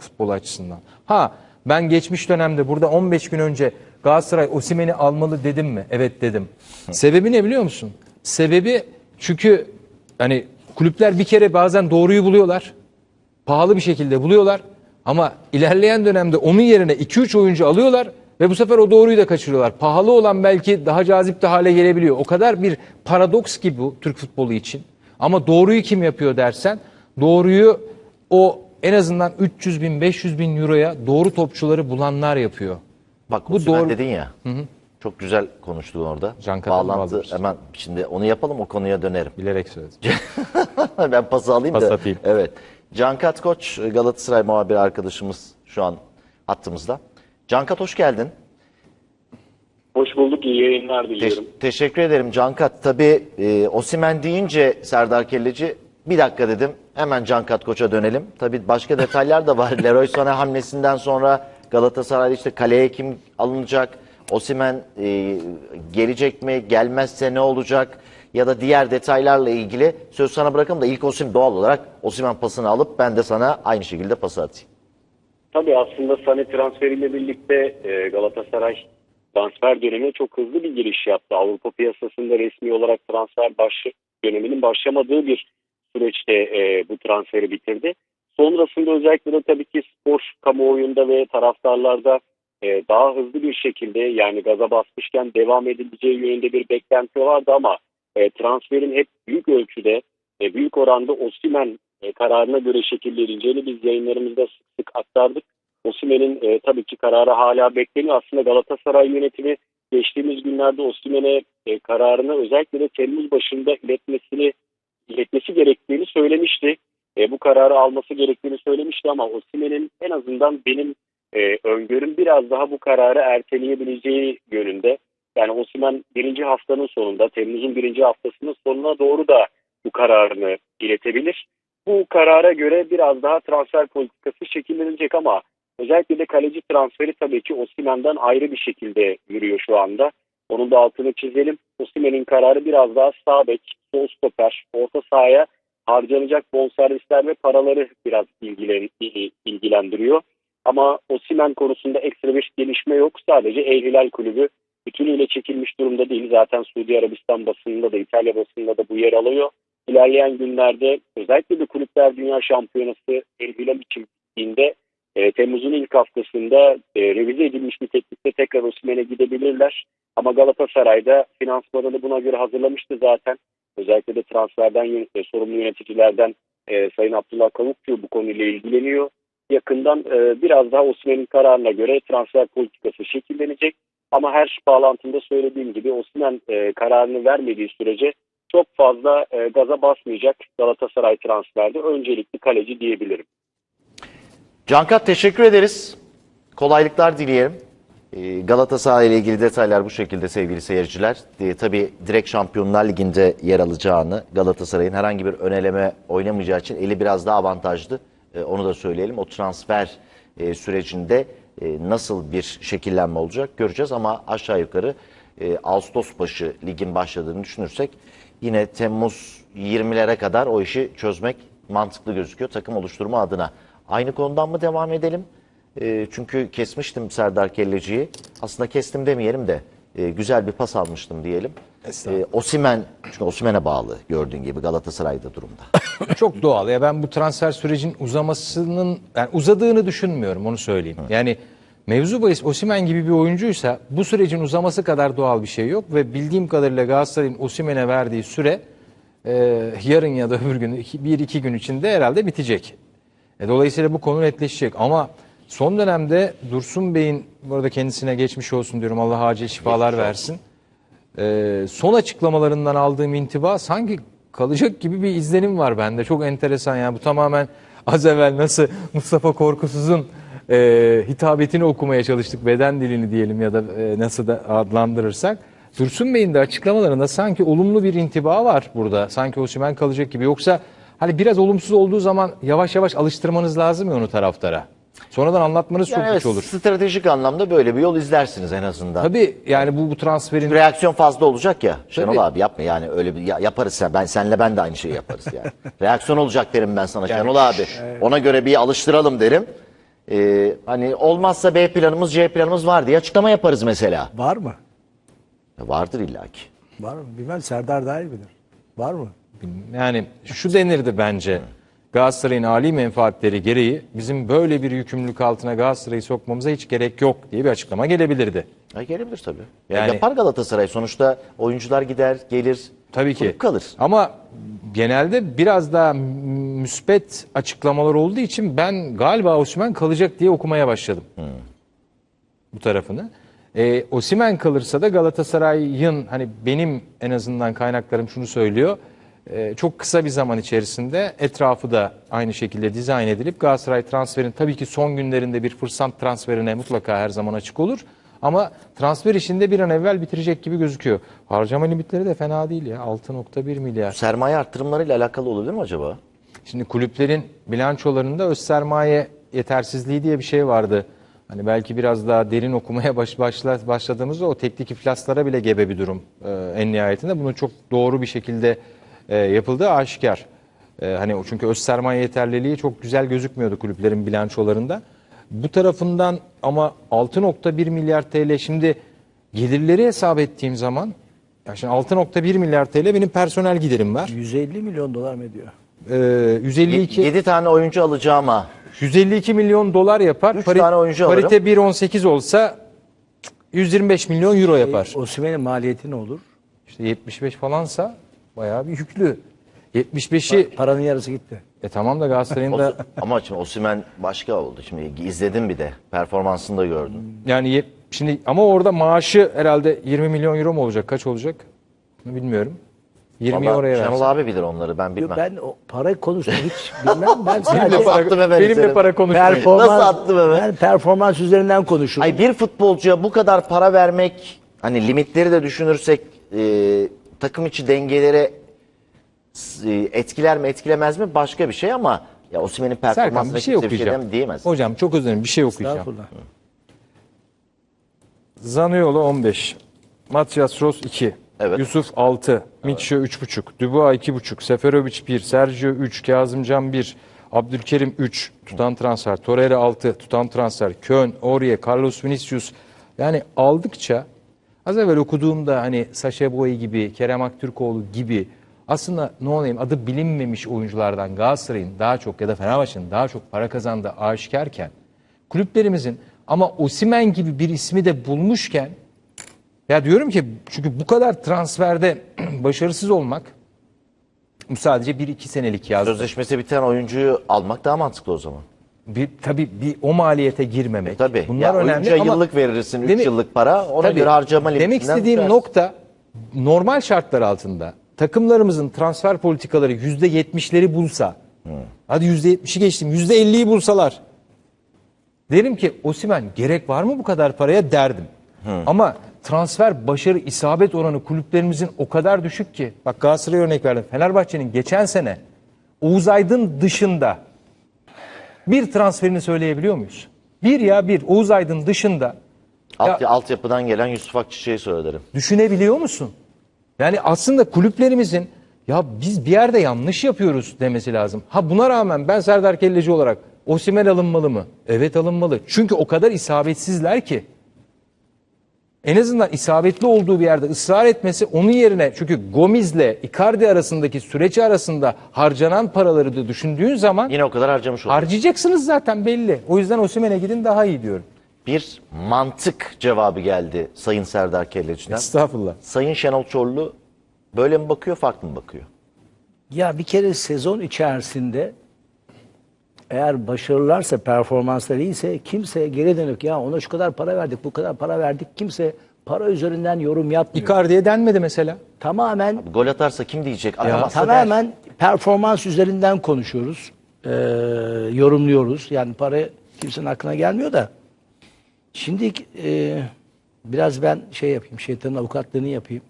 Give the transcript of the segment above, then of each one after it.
Türk futbolu açısından. Ha ben geçmiş dönemde burada 15 gün önce Galatasaray Osimhen'i almalı dedim mi? Evet dedim. Sebebi ne biliyor musun? Sebebi çünkü hani kulüpler bir kere bazen doğruyu buluyorlar. Pahalı bir şekilde buluyorlar. Ama ilerleyen dönemde onun yerine 2-3 oyuncu alıyorlar ve bu sefer o doğruyu da kaçırıyorlar. Pahalı olan belki daha cazip de hale gelebiliyor. O kadar bir paradoks ki bu Türk futbolu için. Ama doğruyu kim yapıyor dersen doğruyu o en azından 300 bin 500 bin euroya doğru topçuları bulanlar yapıyor. Bak Bu doğru- dedin ya. Çok güzel konuştun orada. Can Katan'ı Bağlantı bağlamışsın. hemen şimdi onu yapalım o konuya dönerim. Bilerek söyledim. ben pası alayım Pas da. atayım. Evet. Cankat Koç Galatasaray muhabiri arkadaşımız şu an hattımızda. Cankat hoş geldin. Hoş bulduk, iyi yayınlar Te- diliyorum. teşekkür ederim Cankat. Tabii e, Osimen deyince Serdar Kelleci bir dakika dedim. Hemen Cankat Koç'a dönelim. Tabii başka detaylar da var. Leroy Sané hamlesinden sonra Galatasaray'da işte kaleye kim alınacak? Osimen e, gelecek mi? Gelmezse ne olacak? Ya da diğer detaylarla ilgili söz sana bırakalım da ilk Osim doğal olarak Osimen pasını alıp ben de sana aynı şekilde pası atayım. Tabii aslında Sané transferiyle birlikte e, Galatasaray transfer dönemine çok hızlı bir giriş yaptı. Avrupa piyasasında resmi olarak transfer baş, döneminin başlamadığı bir süreçte e, bu transferi bitirdi. Sonrasında özellikle de tabii ki spor kamuoyunda ve taraftarlarda e, daha hızlı bir şekilde yani gaza basmışken devam edileceği yönünde bir beklenti vardı ama e, transferin hep büyük ölçüde e, büyük oranda Osimhen e, kararına göre şekilleneceğini biz yayınlarımızda sık sık aktardık. Osimhen'in e, tabii ki kararı hala bekleniyor. Aslında Galatasaray yönetimi geçtiğimiz günlerde Osimhen'e e, kararını özellikle de Temmuz başında iletmesini iletmesi gerektiğini söylemişti. E, bu kararı alması gerektiğini söylemişti ama Osimhen'in en azından benim e, öngörüm biraz daha bu kararı erteleyebileceği yönünde. Yani Osimhen birinci haftanın sonunda, Temmuz'un birinci haftasının sonuna doğru da bu kararını iletebilir. Bu karara göre biraz daha transfer politikası şekillenecek ama özellikle de kaleci transferi tabii ki Osimhen'den ayrı bir şekilde yürüyor şu anda. Onun da altını çizelim. Osimhen'in kararı biraz daha sağ bek, sol stoper, orta sahaya harcanacak bonservisler ve paraları biraz ilgilen, ilgilendiriyor. Ama Osimhen konusunda ekstra bir gelişme yok. Sadece El Hilal Kulübü bütünüyle çekilmiş durumda değil. Zaten Suudi Arabistan basınında da İtalya basınında da bu yer alıyor. İlerleyen günlerde özellikle de Kulüpler Dünya Şampiyonası El Hilal için bittiğinde e, Temmuz'un ilk haftasında e, revize edilmiş bir teklifte tekrar Osimhen'e gidebilirler. Ama Galatasaray'da finansmanını buna göre hazırlamıştı zaten. Özellikle de transferden yön- e, sorumlu yöneticilerden e, Sayın Abdullah Kavukçu bu konuyla ilgileniyor. Yakından e, biraz daha Osimhen'in kararına göre transfer politikası şekillenecek. Ama her bağlantımda söylediğim gibi Osimhen e, kararını vermediği sürece çok fazla e, gaza basmayacak Galatasaray transferde. Öncelikli kaleci diyebilirim. Cankat teşekkür ederiz. Kolaylıklar dileyelim. Ee, Galatasaray ile ilgili detaylar bu şekilde sevgili seyirciler. Ee, tabii direkt Şampiyonlar Ligi'nde yer alacağını Galatasaray'ın herhangi bir öneleme oynamayacağı için eli biraz daha avantajlı. Ee, onu da söyleyelim. O transfer e, sürecinde e, nasıl bir şekillenme olacak göreceğiz ama aşağı yukarı e, Ağustos başı ligin başladığını düşünürsek yine Temmuz 20'lere kadar o işi çözmek mantıklı gözüküyor takım oluşturma adına. Aynı konudan mı devam edelim? E, çünkü kesmiştim Serdar Kelleci'yi. Aslında kestim demeyelim de e, güzel bir pas almıştım diyelim. E, Osimen, çünkü Osimen'e bağlı gördüğün gibi Galatasaray'da durumda. Çok doğal. Ya ben bu transfer sürecin uzamasının yani uzadığını düşünmüyorum onu söyleyeyim. Yani mevzu bahis Osimhen gibi bir oyuncuysa bu sürecin uzaması kadar doğal bir şey yok ve bildiğim kadarıyla Galatasaray'ın Osimhen'e verdiği süre e, yarın ya da öbür gün iki- bir iki gün içinde herhalde bitecek. E, dolayısıyla bu konu netleşecek ama son dönemde Dursun Bey'in bu arada kendisine geçmiş olsun diyorum Allah acil şifalar versin. Ee, son açıklamalarından aldığım intiba sanki kalacak gibi bir izlenim var bende. Çok enteresan yani bu tamamen az evvel nasıl Mustafa Korkusuz'un e, hitabetini okumaya çalıştık beden dilini diyelim ya da e, nasıl da adlandırırsak. Dursun Bey'in de açıklamalarında sanki olumlu bir intiba var burada. Sanki Osimhen kalacak gibi. Yoksa hani biraz olumsuz olduğu zaman yavaş yavaş alıştırmanız lazım ya onu taraftara. Sonradan anlatmanız çok Yani evet, güç olur. stratejik anlamda böyle bir yol izlersiniz en azından. Tabii yani bu, bu transferin Reaksiyon fazla olacak ya. Şenol Tabii. abi yapma yani öyle bir ya- yaparız ya. Ben senle ben de aynı şeyi yaparız yani. Reaksiyon olacak derim ben sana Şenol abi. Ona göre bir alıştıralım derim. e, hani olmazsa B planımız C planımız var diye açıklama yaparız mesela. Var mı? Vardır illaki. Var mı? Bilmem Serdar daha iyi bilir. Var mı? Yani şu denirdi bence. Galatasaray'ın âli menfaatleri gereği bizim böyle bir yükümlülük altına Galatasaray'ı sokmamıza hiç gerek yok diye bir açıklama gelebilirdi. Ha, gelebilir tabii. Ya Yani- yapar Galatasaray. Sonuçta oyuncular gider, gelir. Tabii ki. kulüp kalır. Ama genelde biraz daha m- müspet açıklamalar olduğu için ben galiba Osimhen kalacak diye okumaya başladım. Bu tarafını. E, Osimhen kalırsa da Galatasaray'ın hani benim en azından kaynaklarım şunu söylüyor. E, çok kısa bir zaman içerisinde etrafı da aynı şekilde dizayn edilip Galatasaray transferin tabii ki son günlerinde bir fırsat transferine mutlaka her zaman açık olur. Ama transfer işinde bir an evvel bitirecek gibi gözüküyor. Harcama limitleri de fena değil ya. 6.1 milyar. Sermaye artırımlarıyla alakalı olabilir mi acaba? Şimdi kulüplerin bilançolarında öz sermaye yetersizliği diye bir şey vardı. Hani belki biraz daha derin okumaya baş, başla, başladığımızda o teknik iflaslara bile gebe bir durum e, en nihayetinde. Bunun çok doğru bir şekilde e, yapıldığı aşikar. E, hani o çünkü öz sermaye yeterliliği çok güzel gözükmüyordu kulüplerin bilançolarında. Bu tarafından ama 6.1 milyar TL şimdi gelirleri hesap ettiğim zaman ya şimdi 6.1 milyar TL benim personel giderim var. 150 milyon dolar mı ediyor? E, 152 7 tane oyuncu alacağıma 152 milyon dolar yapar. Üç tane oyuncu alırım. Parite 1.18 olsa 125 milyon euro yapar. Osimhen'in maliyeti ne olur? İşte 75 falansa bayağı bir yüklü. 75'i Paranın yarısı gitti. e tamam da Galatasaray'ın da ama şimdi Osimhen başka oldu. Şimdi izledim bir de. Performansını da gördüm. yani şimdi ama orada maaşı herhalde 20 milyon euro mu olacak? Kaç olacak? Bilmiyorum. 20'yi Vallahi oraya Şenol versin. abi bilir onları ben bilmem. Ben o para konusunda hiç bilmem. Ben sadece Benimle para, Attım hemen benimle üzerine. para konuşmayın. performans, Nasıl attım hemen? ben performans üzerinden konuşurum. Ay bir futbolcuya bu kadar para vermek hani limitleri de düşünürsek e, takım içi dengeleri e, etkiler mi etkilemez mi başka bir şey ama ya Osimhen'in performansına bir şey kimse bir şey okuyacağım. diyemez. Hocam çok özür dilerim bir şey okuyacağım. Estağfurullah. Zaniolo 15. Matias Ros 2. Evet. Yusuf 6. Mitchell 3.5. Dubois 2.5. Seferovic 1. Sergio 3. Kazımcan 1. Abdülkerim 3. Tutan transfer. Torreira 6. Tutan transfer. Kön, Aurier, Carlos Vinicius. Yani aldıkça az evvel okuduğumda hani Saşa Boy gibi, Kerem Aktürkoğlu gibi aslında ne olayım adı bilinmemiş oyunculardan Galatasaray'ın daha çok ya da Fenerbahçe'nin daha çok para kazandığı aşikarken kulüplerimizin ama Osimen gibi bir ismi de bulmuşken ya diyorum ki çünkü bu kadar transferde başarısız olmak sadece 1-2 senelik yazdı. Sözleşmesi biten oyuncuyu almak daha mantıklı o zaman. Bir, tabii bir o maliyete girmemek. Tabii. Bunlar ya önemli ama yıllık verirsin, 3 Değil mi? yıllık para. Ona Tabii. göre harcama Demek istediğim düşersin. nokta normal şartlar altında takımlarımızın transfer politikaları %70'leri bulsa hadi %70'i geçtim %50'yi bulsalar derim ki Osimen gerek var mı bu kadar paraya derdim. Ama transfer başarı isabet oranı kulüplerimizin o kadar düşük ki bak Galatasaray örnek verdim. Fenerbahçe'nin geçen sene Oğuz Aydın dışında bir transferini söyleyebiliyor muyuz? Bir ya bir Oğuz Aydın dışında Alt, Ya- altyapıdan gelen Yusuf Akçiçek'i söylerim. Düşünebiliyor musun? Yani aslında kulüplerimizin ya biz bir yerde yanlış yapıyoruz demesi lazım. Ha buna rağmen ben Serdar Kelleci olarak Osimhen alınmalı mı? Evet alınmalı. Çünkü o kadar isabetsizler ki. En azından isabetli olduğu bir yerde ısrar etmesi onun yerine çünkü Gomez'le Icardi arasındaki süreç arasında harcanan paraları da düşündüğün zaman Yine o kadar harcamış olur. harcayacaksınız zaten belli. O yüzden Osimhen'e gidin daha iyi diyorum. bir mantık cevabı geldi Sayın Serdar Kelleci'den. Estağfurullah. Sayın Şenol Çorlu böyle mi bakıyor, farklı mı bakıyor? Ya bir kere sezon içerisinde eğer başarılarsa, performansları iyiyse kimse geri dönük ya ona şu kadar para verdik, bu kadar para verdik. Kimse para üzerinden yorum yapmıyor. Icardi'ye denmedi mesela. Tamamen Gol atarsa kim diyecek? Atamazsa der. tamamen performans üzerinden konuşuyoruz. Ee, yorumluyoruz. Yani para kimsenin aklına gelmiyor da. Şimdi e, biraz ben şey yapayım, şeytanın avukatlığını yapayım.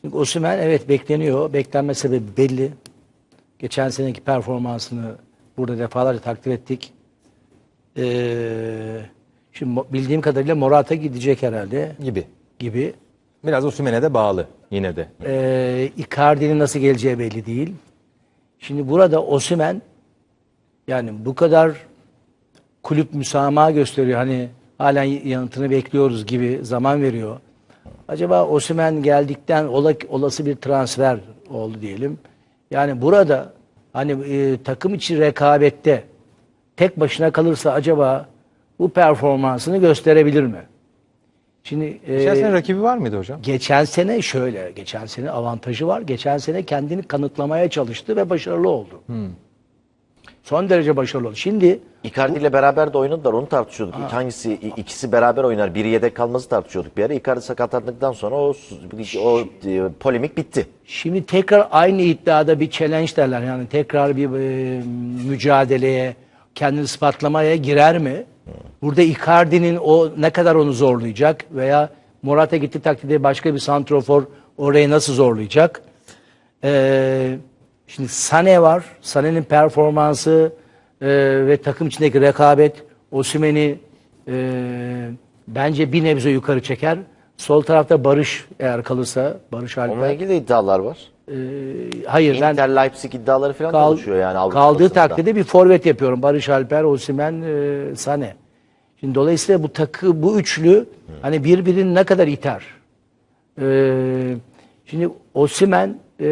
Şimdi Osimhen evet bekleniyor. Beklenme sebebi belli. Geçen seneki performansını burada defalarca takdir ettik. Ee, şimdi bildiğim kadarıyla Morata gidecek herhalde Gibi. gibi. Biraz Osimhen'e de bağlı yine de. Ee, Icardi'nin nasıl geleceği belli değil. Şimdi burada Osimhen yani bu kadar kulüp müsamaha gösteriyor. Hani halen yanıtını bekliyoruz gibi zaman veriyor. Acaba Osimhen geldikten ola- olası bir transfer oldu diyelim. Yani burada hani e, takım içi rekabette tek başına kalırsa acaba bu performansını gösterebilir mi? Şimdi e, Geçen sene rakibi var mıydı hocam? geçen sene şöyle, geçen sene avantajı var. Geçen sene kendini kanıtlamaya çalıştı ve başarılı oldu. Son derece başarılı oldu. Şimdi Icardi ile beraber de oynadılar onu tartışıyorduk. İlk Hangisi ikisi beraber oynar biri yedek kalması tartışıyorduk bir ara. Icardi sakatlandıktan sonra o o e, polemik bitti. Şimdi tekrar aynı iddiada bir challenge derler. Yani tekrar bir e, mücadeleye, kendini ispatlamaya girer mi? Burada Icardi'nin o ne kadar onu zorlayacak veya Morata gitti takdirde başka bir santrofor orayı nasıl zorlayacak? Ee, şimdi Sane var. Sane'nin performansı e, ve takım içindeki rekabet Osimhen'i e, bence bir nebze yukarı çeker. Sol tarafta Barış eğer kalırsa Barış Onunla Alper. ilgili de iddialar var. Hayır ben Inter Leipzig iddiaları falan Kal- konuşuyor yani Avrupa kaldığı basında. takdirde bir forvet yapıyorum. Barış Alper, Osimhen, e, Sane. Şimdi dolayısıyla bu takı bu üçlü hani birbirini ne kadar iter? Ee, şimdi Osimhen e,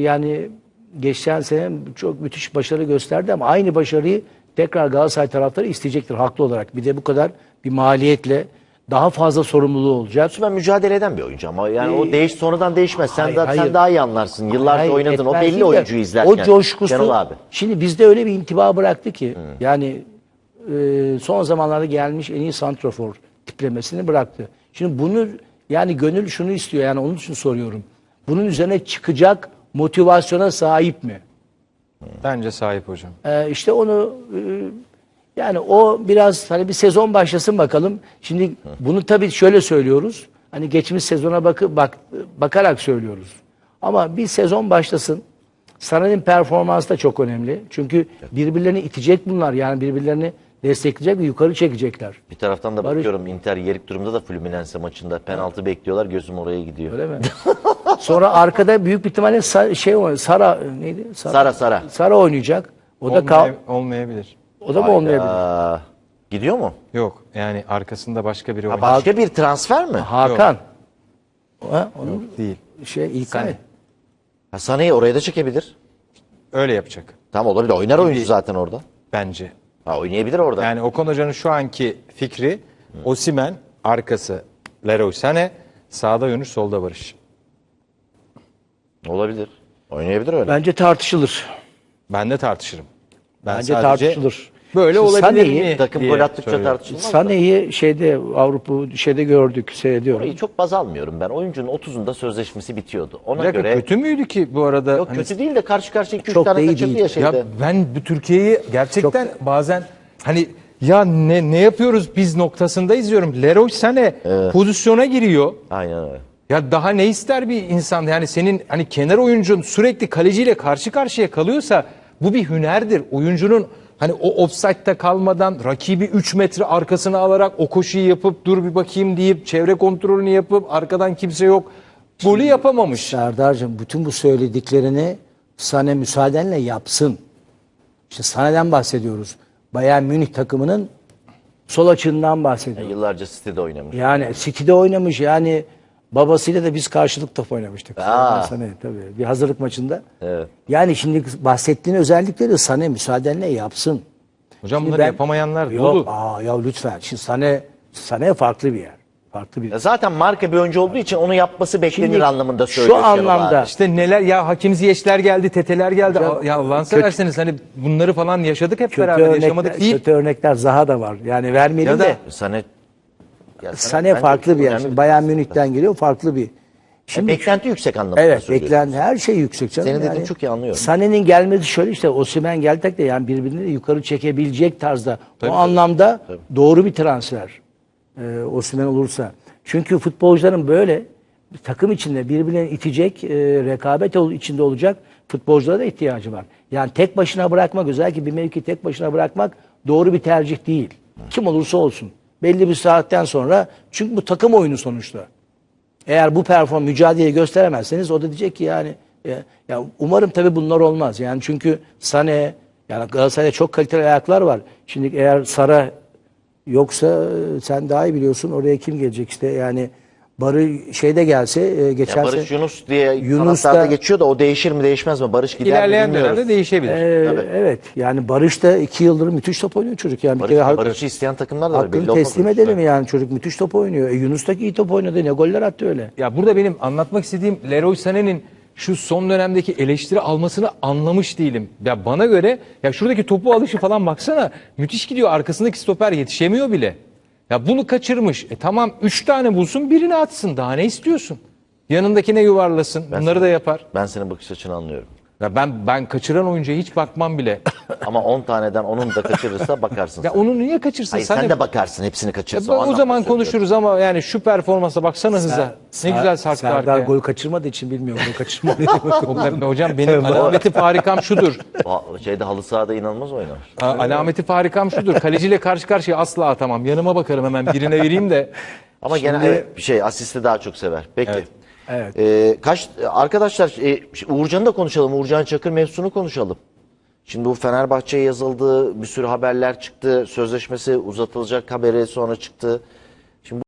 yani geçen sene çok müthiş başarı gösterdi ama aynı başarıyı tekrar Galatasaray taraftarı isteyecektir haklı olarak. Bir de bu kadar bir maliyetle daha fazla sorumluluğu olacak. Osimhen mücadele eden bir oyuncu ama yani o değiş sonradan değişmez. Sen, Hayır, daha, hayır. sen daha iyi anlarsın. Yıllarca Hayır, oynadın. O belli oyuncuyu izlerken. O coşkusu. Şenol abi. Şimdi bizde öyle bir intiba bıraktı ki yani e, son zamanlarda gelmiş en iyi santrafor tiplemesini bıraktı. Şimdi bunu yani gönül şunu istiyor yani onun için soruyorum. Bunun üzerine çıkacak motivasyona sahip mi? Bence sahip hocam. Ee, işte onu e, yani o biraz hani bir sezon başlasın bakalım. Şimdi bunu tabii şöyle söylüyoruz. Hani geçmiş sezona bakı, bak, bakarak söylüyoruz. Ama bir sezon başlasın. Sana'nın performansı da çok önemli. Çünkü birbirlerini itecek bunlar. Yani birbirlerini destekleyecek ve yukarı çekecekler. Bir taraftan da Barış- bakıyorum Inter yerik durumda da Fluminense maçında penaltı bekliyorlar. Gözüm oraya gidiyor. Öyle mi? Sonra arkada büyük bir ihtimalle Sa- şey Sara neydi? Sara, Sara. Sara oynayacak. O da kal Olmaya- olmayabilir. o da mı olmayabilir? Aa, gidiyor mu? Yok yani arkasında başka biri Ha, oynuyor. başka bir transfer mi? Hakan. Ha, onun Değil. şey İlkay. Ha, Sané'yi oraya da çekebilir. Öyle yapacak Tamam olabilir. Oynar oyuncu zaten orada. bence. Ha, oynayabilir orada. Yani Okan Hoca'nın şu anki fikri Osimen arkası Leroy Sané, sağda Yunus, solda Barış. Olabilir. Oynayabilir öyle. Bence tartışılır. Ben de tartışırım. Ben Bence sadece tartışılır. Böyle Şimdi olabilir Sané'yi- mi? Takım diye gol attıkça söylüyorum. tartışılmaz da. Şeyde Avrupa şeyde gördük, seyrediyorum. Orayı çok baz almıyorum ben. Oyuncunun 30'unda sözleşmesi bitiyordu. Ona Bir dakika, göre kötü müydü ki bu arada? Yok Hani- kötü değil de karşı karşıya 2-3 Çok tane iyi kaçırdı değil. ya şeyde. Ya ben bu Türkiye'yi gerçekten bazen hani ya ne ne yapıyoruz biz noktasında izliyorum. Leroy Sané pozisyona giriyor. Aynen öyle. Ya daha ne ister bir insan? Yani senin hani kenar oyuncun sürekli kaleciyle karşı karşıya kalıyorsa bu bir hünerdir. Oyuncunun hani o offside'da kalmadan rakibi 3 metre arkasına alarak o koşuyu yapıp dur bir bakayım deyip çevre kontrolünü yapıp arkadan kimse yok. Golü yapamamış. Serdar'cığım bütün bu söylediklerini Sané müsaadenle yapsın. İşte Sané'den bahsediyoruz. Bayern Münih takımının sol açığından bahsediyoruz. Yıllarca City'de oynamış. Yani City'de oynamış yani babasıyla da biz karşılık top oynamıştık. Aa. Sané tabii bir hazırlık maçında. Evet. Yani şimdi bahsettiğin özellikleri Sané müsaadenle yapsın. Hocam Şimdi bunları ben- yapamayanlar Yok, dolu. Aa, ya lütfen. Şimdi Sané, Sané farklı bir yer. Farklı bir Ya Zaten marka bir oyuncu olduğu için onu yapması beklenir Şimdi anlamında şu söylüyor. Şenol anlamda- abi. İşte neler ya Hakim Ziyeşler geldi, Teteler geldi. Hocam, ya Allah'ını kötü- severseniz hani bunları falan yaşadık hep kötü beraber örnekler, yaşamadık değil. kötü örnekler Zaha da var. Yani vermeyelim Ya da- de Sané ya bence farklı bir yer. Şimdi Bayern. Münih'ten geliyor farklı bir. E, Şimdi beklenti yüksek anlamında Evet söylüyorsun. beklen her şey yüksek canım. Senin dediğini çok iyi anlıyorum. Sané'nin gelmesi şöyle işte Osimhen geldik de yani birbirini yukarı çekebilecek tarzda. o anlamda doğru bir transfer. Ee, Osimhen olursa. Çünkü futbolcuların böyle takım içinde birbirlerini itecek, e, rekabet ol- içinde olacak futbolculara da ihtiyacı var. Yani tek başına bırakmak, özellikle bir mevki tek başına bırakmak doğru bir tercih değil. Kim olursa olsun. Belli bir saatten sonra çünkü bu takım oyunu sonuçta. Eğer bu perform mücadeleyi gösteremezseniz o da diyecek ki yani ya, ya umarım tabii bunlar olmaz. Yani çünkü Sane Yani Galatasaray'da çok kaliteli ayaklar var. Şimdi eğer Sara yoksa e, sen daha iyi biliyorsun oraya kim gelecek işte yani Barı şeyde gelse e, geçen Ya Barış Yunus diye Yunus kanatlarda da- geçiyor da o değişir mi değişmez mi? Barış gider mi İlerleyen bilmiyoruz. dönemde değişebilir. Ee, evet yani Barış da iki yıldır müthiş top oynuyor çocuk yani. Bir Barış, kere hak- Barış'ı isteyen takımlar da var. hakkını belli olmaz teslim Barış'ta. edelim yani çocuk müthiş top oynuyor. E, Yunus da iyi top oynadı ne goller attı öyle. Ya burada benim anlatmak istediğim Leroy Sané'nin şu son dönemdeki eleştiri almasını anlamış değilim. Ya bana göre ya şuradaki topu alışı falan baksana müthiş gidiyor arkasındaki stoper yetişemiyor bile. Ya bunu kaçırmış. E tamam 3 tane bulsun birini atsın daha ne istiyorsun? Yanındakine yuvarlasın bunları da yapar. Ben senin bakış açını anlıyorum. Ya ben ben kaçıran oyuncuya hiç bakmam bile. Ama 10 taneden onun da kaçırırsa bakarsın. ya sen. onu niye kaçırsın? Hayır, Sana- sen de bakarsın hepsini Ya kaçırırsa. ben o anlamda zaman konuşuruz ama yani şu performansa baksana hıza. Ne güzel sarktı Serdar arkaya. gol kaçırmadığı için bilmiyorum gol kaçırmadı. Hocam benim alameti farikam şudur. O şeyde halı sahada inanılmaz oynar. A- Alameti farikam şudur. Kaleciyle karşı karşıya asla atamam. Yanıma bakarım hemen birine vereyim de. Ama genel evet, bir şey asisti daha çok sever. Peki. Evet. Evet. Ee, kaç arkadaşlar e, Uğurcan'ı da konuşalım. Uğurcan Çakır mevzusunu konuşalım. Şimdi bu Fenerbahçe'ye yazıldı. Bir sürü haberler çıktı. Sözleşmesi uzatılacak haberi sonra çıktı.